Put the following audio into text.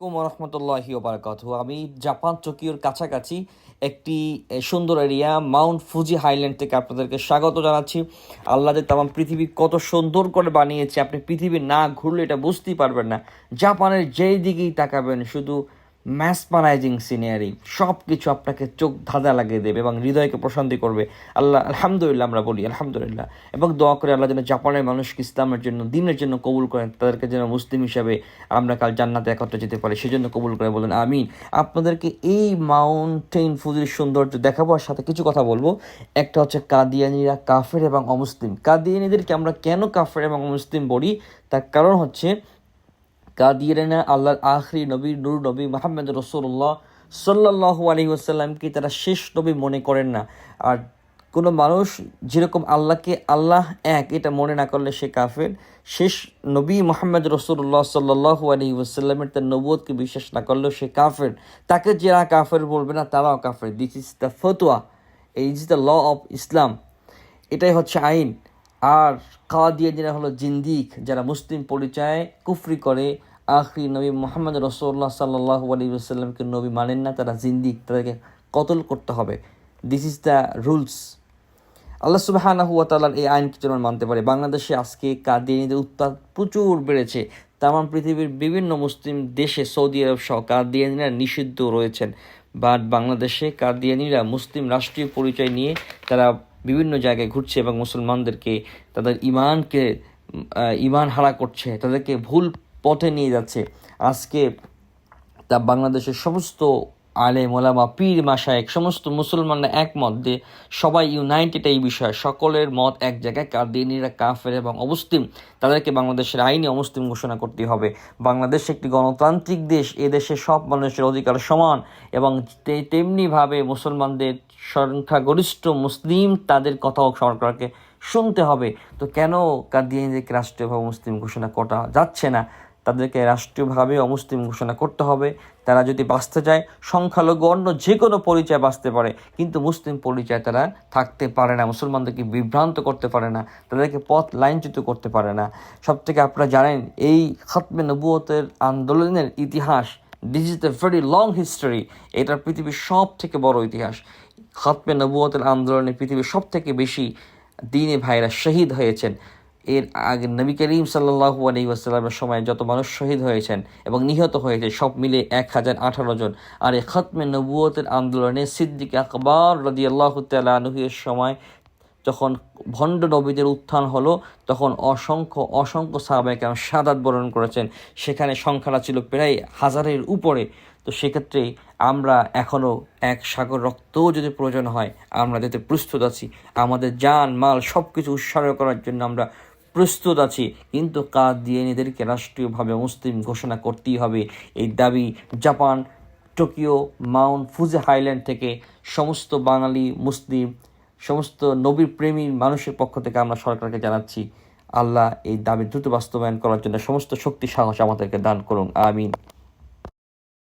আসসালামাইকুম রহমতুল্লাহি আমি জাপান, টোকিওর কাছাকাছি একটি সুন্দর এরিয়া, মাউন্ট ফুজি হাইল্যান্ড থেকে আপনাদেরকে স্বাগত জানাচ্ছি। আল্লাহ যে তাম পৃথিবী কত সুন্দর করে বানিয়েছে, আপনি পৃথিবী না ঘুরলে এটা বুঝতেই পারবেন না। জাপানের যেই দিকেই তাকাবেন, শুধু ম্যাসপানাইজিং সিনারি সব কিছু আপনাকে চোখ ধাঁধা লাগিয়ে দেবে এবং হৃদয়কে প্রশান্তি করবে। আল্লাহ, আলহামদুলিল্লাহ আমরা বলি, আলহামদুলিল্লাহ। এবং দোয়া করে আল্লাহ যেন জাপানের মানুষকে ইসলামের জন্য, দিনের জন্য কবুল করেন, তাদেরকে যেন মুসলিম হিসাবে আমরা কাল জান্নাতে একত্রে যেতে পারি, সেজন্য কবুল করে বলেন, আমিন। আপনাদেরকে এই মাউন্টেন ফুজির সৌন্দর্য দেখাবো, আর সাথে কিছু কথা বলব। একটা হচ্ছে কাদিয়ানিরা কাফের এবং অমুসলিম। কাদিয়ানিদেরকে আমরা কেন কাফের এবং অমুসলিম বলি? তার কারণ হচ্ছে কাদিয়ানা আল্লাহর আখরি নবী, নূর নবী মোহাম্মদ রসুল্লাহ সাল্লাহ আলী আসাল্লামকে তারা শেষ নবী মনে করেন না। আর কোনো মানুষ যেরকম আল্লাহকে আল্লাহ এক, এটা মনে না করলে সে কাফের। শেষ নবী মোহাম্মদ রসুল্লাহ সাল্লাহ আলী ওসাল্লামের তার নবুয়কে বিশ্বাস না করলেও সে কাফের। তাকে যারা কাফের বলবে না, তারাও কাফের। দিস ইজ দ্য ফতোয়া is the law of Islam এটাই হচ্ছে আইন। আর কাদিয়া যারা হলো জিন্দিক, যারা মুসলিম পরিচয়ে কুফরি করে। আখরি নবী মোহাম্মদ রসোল্লা সাল্লাহ আলী সাল্লামকে নবী মানেন না, তারা জিন্দিক, তাদেরকে কতল করতে হবে। দিস ইজ দ্য রুলস আল্লাহ সুবাহানা হুয়া তালার এই আইন কিছু মানতে পারে? বাংলাদেশে আজকে কাদিয়ানিদের উৎপাদ প্রচুর বেড়েছে। তামাম পৃথিবীর বিভিন্ন মুসলিম দেশে সৌদি আরব সহ কাদিয়ানিরা নিষিদ্ধ রয়েছেন। বাট বাংলাদেশে কাদিয়ানিরা মুসলিম রাষ্ট্রীয় পরিচয় নিয়ে তারা বিভিন্ন জায়গায় ঘুরছে এবং মুসলমানদেরকে, তাদের ইমানকে ইমান হারা করছে, তাদেরকে ভুল পথে নিয়ে যাচ্ছে। আজকে তা বাংলাদেশের সমস্ত আলে মোলামা পীর মাসায়েক সমস্ত মুসলমানরা একমত দিয়ে সবাই ইউনাইটেড এই বিষয়ে। সকলের মত এক জায়গায় কাদিনীরা কাফের এবং অমুসলিম, তাদেরকে বাংলাদেশের আইনি অমুসলিম ঘোষণা করতে হবে। বাংলাদেশ একটি গণতান্ত্রিক দেশ, এ দেশে সব মানুষের অধিকার সমান এবং তেমনিভাবে মুসলমানদের সংখ্যাগরিষ্ঠ মুসলিম, তাদের কথাও সরকারকে শুনতে হবে। তো কেন কাদিয়ানিদেরকে রাষ্ট্রীয়ভাবে মুসলিম ঘোষণা করা যাচ্ছে না? তাদেরকে রাষ্ট্রীয়ভাবে অমুসলিম ঘোষণা করতে হবে। তারা যদি বাঁচতে চায়, সংখ্যালঘু অন্য যে কোনো পরিচয় বাঁচতে পারে। কিন্তু মুসলিম পরিচয় তারা থাকতে পারে না, মুসলমানদেরকে বিভ্রান্ত করতে পারে না, তাদেরকে পথ লাইনচ্যুত করতে পারে না। সব থেকে আপনারা জানেন, এই খাতমে নবুয়তের আন্দোলনের ইতিহাস this is the very long history এটা পৃথিবীর সব থেকে বড় ইতিহাস। খাতমে নবুয়তের আন্দোলনে পৃথিবীর সব থেকে বেশি দিনে ভাইরা শহীদ হয়েছেন। এর আগে নবী করিম সাল্লাহু আলী ওয়াসাল্লামের সময় যত মানুষ শহীদ হয়েছেন এবং নিহত হয়েছে, সব মিলে এক হাজার আঠারো জন। আর এই খতমে নবুয়তের আন্দোলনে সিদ্দিক আকবর রদি আল্লাহ তালুহের সময় যখন ভণ্ড নবীদের উত্থান হলো, তখন অসংখ্য অসংখ্য সাহাবাহিক সাদাত বরণ করেছেন। সেখানে সংখ্যাটা ছিল প্রায় হাজারের উপরে। তো সেক্ষেত্রে আমরা এখনও এক সাগর রক্তও যদি প্রয়োজন হয়, আমরা যাতে প্রস্তুত আছি। আমাদের যান মাল সব কিছু উৎসর্গ করার জন্য আমরা প্রস্তুত আছে। কিন্তু কাজ দিয়ে এদেরকে রাষ্ট্রীয়ভাবে মুসলিম ঘোষণা করতেই হবে। এই দাবি Japan, Tokyo, Mount Fuji highland থেকে সমস্ত বাঙালি, মুসলিম, সমস্ত নবীর প্রেমী মানুষের পক্ষ থেকে আমরা সরকারকে জানাচ্ছি, আল্লাহ এই দাবি দ্রুত বাস্তবায়ন করার জন্য সমস্ত শক্তি, সাহস আমাদেরকে দান করুন। আমিন।